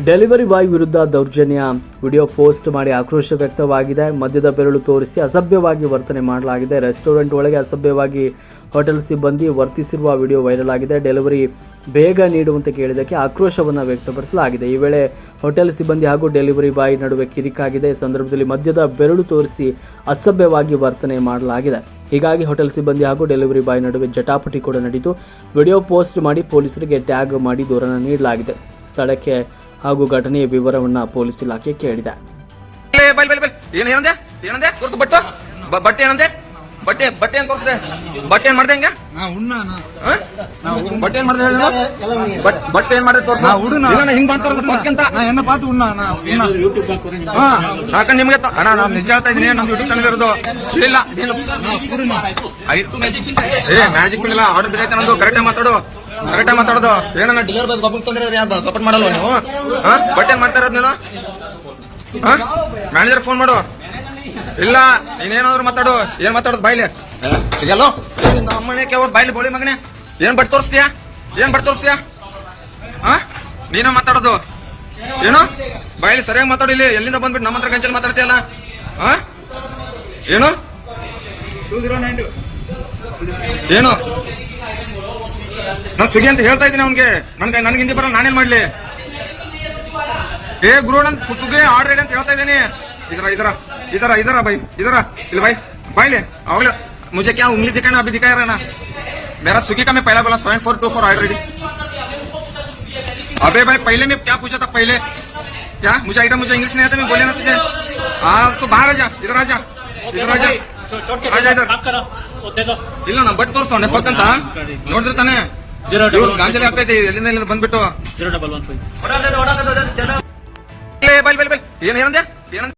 Delivery boy ವಿರುದ್ಧ ದೌರ್ಜನ್ಯ. Video post ಮಾಡಿ ಆಕ್ರೋಶ ವ್ಯಕ್ತವಾಗಿದೆ. ಮದ್ಯದ ಬೆರಳು ತೋರಿಸಿ ಅಸಭ್ಯವಾಗಿ ವರ್ತನೆ ಮಾಡಲಾಗಿದೆ. ರೆಸ್ಟೋರೆಂಟ್ ಒಳಗೆ ಅಸಭ್ಯವಾಗಿ ಹೋಟೆಲ್ ಸಿಬ್ಬಂದಿ ವರ್ತಿಸಿರುವ ವಿಡಿಯೋ ವೈರಲ್ ಆಗಿದೆ. ಡೆಲಿವರಿ ಬೇಗ ನೀಡುವಂತೆ ಕೇಳಿದ್ದಕ್ಕೆ ಆಕ್ರೋಶವನ್ನು ವ್ಯಕ್ತಪಡಿಸಲಾಗಿದೆ. ಈ ವೇಳೆ ಹೋಟೆಲ್ ಸಿಬ್ಬಂದಿ ಹಾಗೂ ಡೆಲಿವರಿ ಬಾಯ್ ನಡುವೆ ಕಿರಿಕಾಗಿದೆ. ಈ ಸಂದರ್ಭದಲ್ಲಿ ಮದ್ಯದ ಬೆರಳು ತೋರಿಸಿ ಅಸಭ್ಯವಾಗಿ ವರ್ತನೆ ಮಾಡಲಾಗಿದೆ. ಹೀಗಾಗಿ ಹೋಟೆಲ್ ಸಿಬ್ಬಂದಿ ಹಾಗೂ ಡೆಲಿವರಿ ಬಾಯ್ ನಡುವೆ ಜಟಾಪಟಿ ಕೂಡ ನಡೆಯಿತು. ವಿಡಿಯೋ ಪೋಸ್ಟ್ ಮಾಡಿ ಪೊಲೀಸರಿಗೆ ಟ್ಯಾಗ್ ಮಾಡಿ ದೂರನ್ನು ನೀಡಲಾಗಿದೆ. ಸ್ಥಳಕ್ಕೆ ಹಾಗೂ ಘಟನೆಯ ವಿವರವನ್ನ ಪೊಲೀಸ್ ಇಲಾಖೆ ಕೇಳಿದೆ. ಏ, ಬೈಲ್ ಬೈಲ್ ಬೈಲ್ ಏನ್ ಏನಂದೆ? ಏನಂದೆ? ತೋರ್ಸು ಬಟ್ಟು. ಬಟ್ಟೆ ಏನಂದೆ? ಬಟ್ಟೆ ಬಟ್ಟೆ ಏನ್ ತೋರಿಸಿದೆ? ಬಟ್ಟೆ ಏನ್ ಮಾಡ್ದೆ ಹಂಗ? ಉಣ್ಣ ನಾ ಹ? ಬಟ್ಟೆ ಏನ್ ಮಾಡ್ದೆ ಹೇಳು ನೀನು? ಬಟ್- ಬಟ್ಟೆ ಏನ್ ಮಾಡ್ದೆ ತೋರ್ಸ. ಇಲ್ಲ, ಹಿಂಗ್ ಪಕ್ಕ ಅಂತ. ಎನ್ನ ಪಾತು ಉಣ್ಣ ನಿಮ್ಗೆ ಅಣ್ಣ ನಾನು ನಿಜ ಹೇಳ್ತಾ ಇದೀನಿ ನಮ್ದು ಯೂಟ್ಯೂಬ್ ಚಾನಲ್ ಇರೋದು. ಇಲ್ಲ ನೀನು ಏ ಮ್ಯಾಜಿಕ್ ಇಲ್ಲ ಆರ್ಡರ್ ಬೇರೆ ನಂದು. ಕರೆಕ್ಟ್ ಮಾತಾಡು. ಕರೆಕ್ಟ್ ಮಾತಾಡೋದು. ಏನನ್ನ ಡಿಲರ್ ಗೊಬ್ಬರ ತೊಂದರೆ ಯಾರು? ಸಪೋರ್ಟ್ ಮಾಡಲ್ವ ನೀವು? ಹಾ? ಬಟ್ಟೆ ಏನ್ ಮಾಡ್ತಾ ಇರೋದು ನೀನು? ಹಾ? ಮ್ಯಾನೇಜರ್ ಫೋನ್ ಮಾಡು. ಇಲ್ಲ ನೀನೇನಾದ್ರು ಮಾತಾಡು. ಏನ್ ಮಾತಾಡೋದು? ಬಾಯ್ಲಿ. ಸಿಗಲ್ಲೋ ಅಮ್ಮನೆ ಕೇಳೋ ಬಾಯ್ಲಿ ಬೋಳಿ ಮಗನೇ. ಏನ್ ಬಟ್ ತೋರಿಸ್ತೀಯಾ? ಏನ್ ಬಟ್ ತೋರಿಸ್ತೀಯಾ? ಹಾ? ನೀನ ಮಾತಾಡೋದು. ಏನು? ಬಾಯ್ಲಿ ಸರಿಯಾಗಿ ಮಾತಾಡಿಲಿ ಎಲ್ಲಿಂದ ಬಂದ್ಬಿಟ್ಟು ನಮ್ಮ ಹತ್ರ ಗಂಚಲ್ಲಿ ಮಾತಾಡ್ತೀಯಲ್ಲ? ಹಾ? ಏನು? ಏನು? ನಾನು ಸುಗಿ ಅಂತ ಹೇಳ್ತಾ ಇದ್ದೀನಿ ಅವ್ನಿಗೆ ನನ್ಗೆ ನನ್ಗೆ ಹಿಂದಿ ಬರಲ್ಲ ನಾನೇನ್ ಮಾಡ್ಲಿ ಏ ಗುರು ನನ್ ಸುಗಿ ಆರ್ಡರ್ ಅಂತ ಹೇಳ್ತಾ ಇದ್ದೀನಿ ಇದರ ಇದರ ಇದರ ಇದರ ಬೈ ಇದರ ಇಲ್ಲ ಬೈ ಬಾಯ್ಲೆ ಅವಾಗಲೇ मुझे क्या उंगली दिखाना अभी दिखाया रहा ना मेरा स्विगी का मैं पहला बोला seven four two four order ready अबे भाई पहले मैं क्या पूछा था पहले क्या मुझे आइटम मुझे इंग्लिश नहीं आता मैं बोले ना तुझे हाँ तो बाहर आ जा इधर आ जा इधर आ जा आ जा इधर ಇಲ್ಲ ನಾ ಬಟ್ ತೋರ್ಸೋಣ ಫಕ್ ಅಂತ ನೋಡಿದ್ರೆ ತಾನೆ ಇವ್ರು ಗಾಂಜಲಿ ಆಗ್ತೈತಿ ಎಲ್ಲಿಂದ ಎಲ್ಲಿಂದ ಬಂದ್ಬಿಟ್ಟು? ಜೀರೋ ಡಬಲ್ ಒನ್ ಫೈವ್ ಬಲ್ ಬಲ್ ಬೈಲ್ ಏನ್ ಏನಂದ್ಯಾ ಏನಂದೆ?